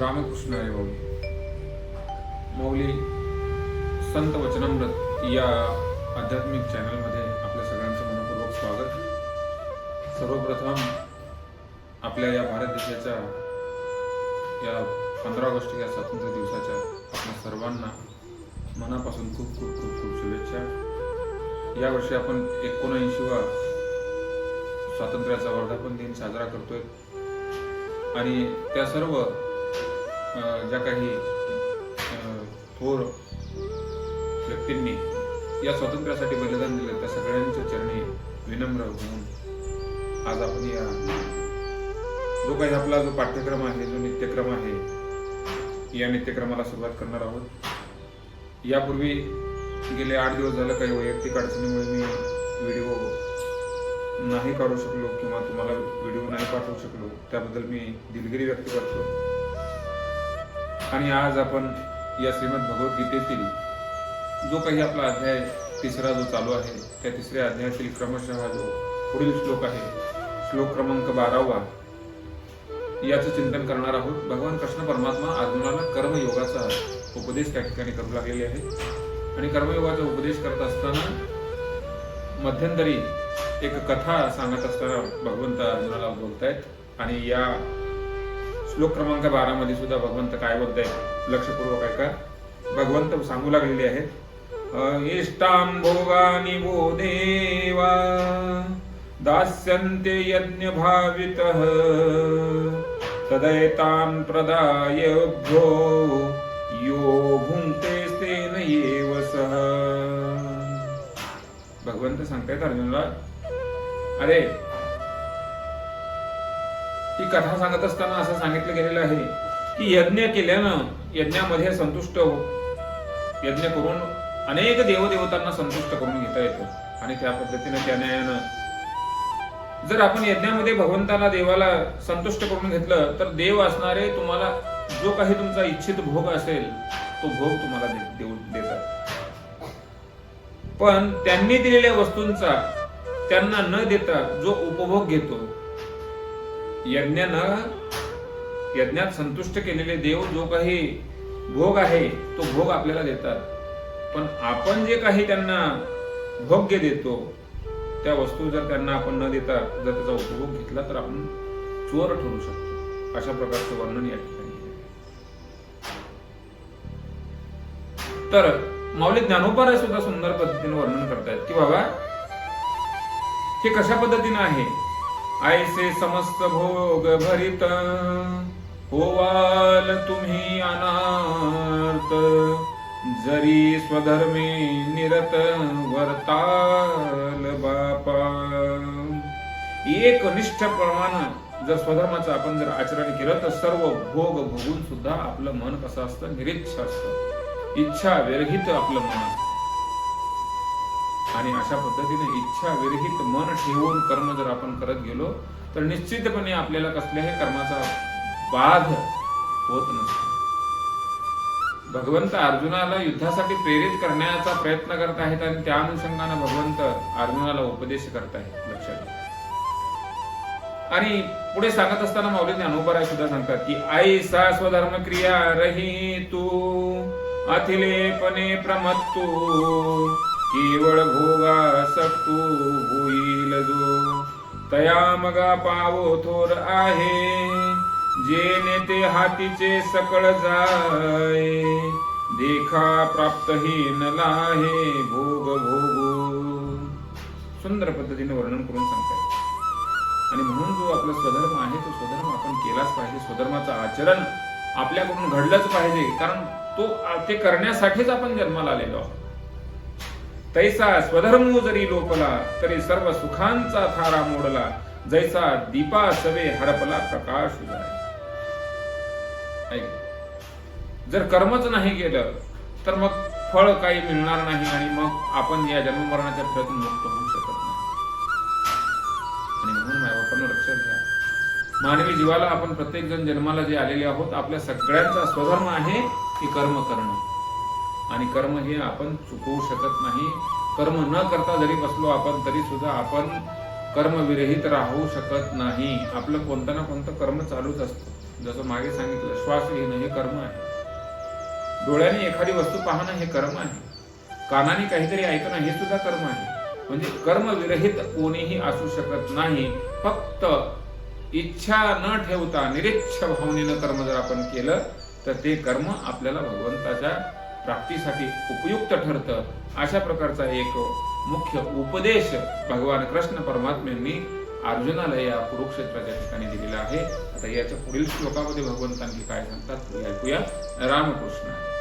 रामकृष्ण आहे माऊली माऊली संत वचनामृत या आध्यात्मिक चॅनलमध्ये आपल्या सगळ्यांचं मनपूर्वक स्वागत. सर्वप्रथम आपल्या या भारत देशाच्या या पंधरा ऑगस्ट या स्वातंत्र्य दिवसाच्या आपल्या सर्वांना मनापासून खूप खूप खूप खूप शुभेच्छा. यावर्षी आपण एकोणऐंशीवा स्वातंत्र्याचा वर्धापन दिन साजरा करतोय. आणि त्या सर्व ज्या काही थोर व्यक्तींनी या स्वातंत्र्यासाठी बलिदान दिलं त्या सगळ्यांच्या चरणी विनम्र होऊन आज आपण या जो काही आपला जो पाठ्यक्रम आहे जो नित्यक्रम आहे या नित्यक्रमाला सुरुवात करणार आहोत. यापूर्वी गेले आठ दिवस झालं काही वैयक्तिक अडचणीमुळे मी व्हिडिओ नाही काढू शकलो किंवा तुम्हाला व्हिडिओ नाही पाठवू शकलो त्याबद्दल मी दिलगिरी व्यक्त करतो. आणि आज आपण या श्रीमद भगवद्गीतेतील जो काही आपला अध्याय तिसरा जो चालू आहे त्या तिसऱ्या अध्यायातील क्रमशः जो पुढील श्लोक आहे श्लोक क्रमांक बारावा याचं चिंतन करणार आहोत. भगवान कृष्ण परमात्मा अर्जुनाला कर्मयोगाचा उपदेश त्या ठिकाणी करू लागलेले आहे आणि कर्मयोगाचा उपदेश करत असताना मध्यंतरी एक कथा सांगत असताना भगवंत अर्जुनाला बोलतायत. आणि या श्लोक क्रमांक बारा मध्ये सुद्धा भगवंत काय बोलताय लक्षपूर्वक ऐका. भगवंत सांगू लागलेले आहेत. इष्टां भोगानी वो देवा दास्यन्ते यज्ञ भावितः तदैतान् प्रदायभ्यो यो भुङ्क्ते तेन एव सः। भगवंत सांगतायत अर्जुनला अरे ही कथा सांगत असताना असं सांगितलं गेलेलं आहे की यज्ञ केल्यानं यज्ञामध्ये संतुष्ट हो. यज्ञ करून अनेक देवदेवतांना संतुष्ट करून घेता येतो. आणि त्या पद्धतीने त्या न्यायानं जर आपण यज्ञामध्ये भगवंताला देवाला संतुष्ट करून घेतलं तर देव असणारे तुम्हाला जो काही तुमचा इच्छित भोग असेल तो भोग तुम्हाला देऊ देतात. पण त्यांनी दिलेल्या वस्तूंचा त्यांना न देता जो उपभोग घेतो यज्ञानं यज्ञात संतुष्ट केलेले देव जो काही भोग आहे तो भोग आपल्याला देतात. पण आपण जे काही त्यांना भोग्य देतो त्या वस्तू जर त्यांना आपण न देता जर त्याचा उपभोग घेतला तर आपण चोर ठरू शकतो. अशा प्रकारचं वर्णन या ठिकाणी तर माऊली ज्ञानोपाराय सुद्धा सुंदर पद्धतीने वर्णन करतायत की बाबा हे कशा पद्धतीनं आहे? ऐसे समस्त भोग भरित. होवाल तुम्ही अनार्थ. जरी स्वधर्मे निरत वर्ताल बापा. एक निष्ठ प्रमाण जर स्वधर्माचं आपण जर आचरण केलं तर सर्व भोग भोगून सुद्धा आपलं मन कसं असतं? निरीच्छ असतं. इच्छा विरहित आपलं मन असतं. आणि अशा पद्धतीने इच्छा विरहित मन ठेवून कर्म जर आपण करत गेलो तर निश्चितपणे आपल्याला कसल्याही कर्माचा बाध होत नसतो. भगवंत अर्जुनाला युद्धासाठी प्रेरित करण्याचा प्रयत्न करत आहेत आणि त्या अनुषंगाने भगवंत अर्जुनाला उपदेश करत आहेत लक्षात आणि पुढे सांगत असताना माऊली ज्ञानोबराय सुद्धा सांगतात की आई सा स्वधर्म क्रिया रही तू अथिलेपणे प्रमत्तू केवळ भोगा सक्तू होईल जो तया मगा पावो थोर आहे जे नेते हातीचे सकळ जाय। देखा प्राप्त न लाहे भोग भोगो। सुंदर पद्धतीने वर्णन करून सांगताय। आणि म्हणून जो आपला स्वधर्म आहे तो स्वधर्म आपण केलाच पाहिजे. स्वधर्माचं आचरण आपल्याकडून घडलंच पाहिजे. कारण तो ते करण्यासाठीच आपण जन्माला आलेलो आहोत. तैसा स्वधर्म जरी लोपला तरी सर्व सुखांचा थारा मोडला. जैसा दीपा सवे हडपला प्रकाश उजाळे जर कर्मच नाही केलं तर मग फळ काही मिळणार नाही आणि मग आपण या जन्ममरणाच्या फिरतून मुक्त होऊ शकत नाही. आणि म्हणून माझ्या लक्षात घ्या. मानवी जीवाला आपण प्रत्येक जण जन्माला जे आलेले आहोत आपल्या सगळ्यांचा स्वधर्म आहे की कर्म करणं. आणि कर्म हे आपण चुकवू शकत नाही. कर्म न करता जरी बसलो आपण तरी सुद्धा आपण कर्म विरहित राहू शकत नाही. आपलं कोणतं ना कोणतं कर्म चालूच असतं. जसं मागे सांगितलं श्वास घेणं हे कर्म आहे. डोळ्याने एखादी वस्तू पाहणं हे कर्म आहे. कानाने काहीतरी ऐकणं हे सुद्धा कर्म आहे. म्हणजे कर्म विरहित कोणीही असू शकत नाही. फक्त इच्छा न ठेवता निरीच्छ भावनेनं कर्म जर आपण केलं तर ते कर्म आपल्याला भगवंताच्या प्राप्तीसाठी उपयुक्त ठरतं. अशा प्रकारचा एक मुख्य उपदेश भगवान कृष्ण परमात्म्यांनी अर्जुनाला या कुरुक्षेत्राच्या ठिकाणी दिलेला आहे. आता याच्या पुढील श्लोकामध्ये भगवंतांनी काय सांगतात ऐकूया. रामकृष्ण.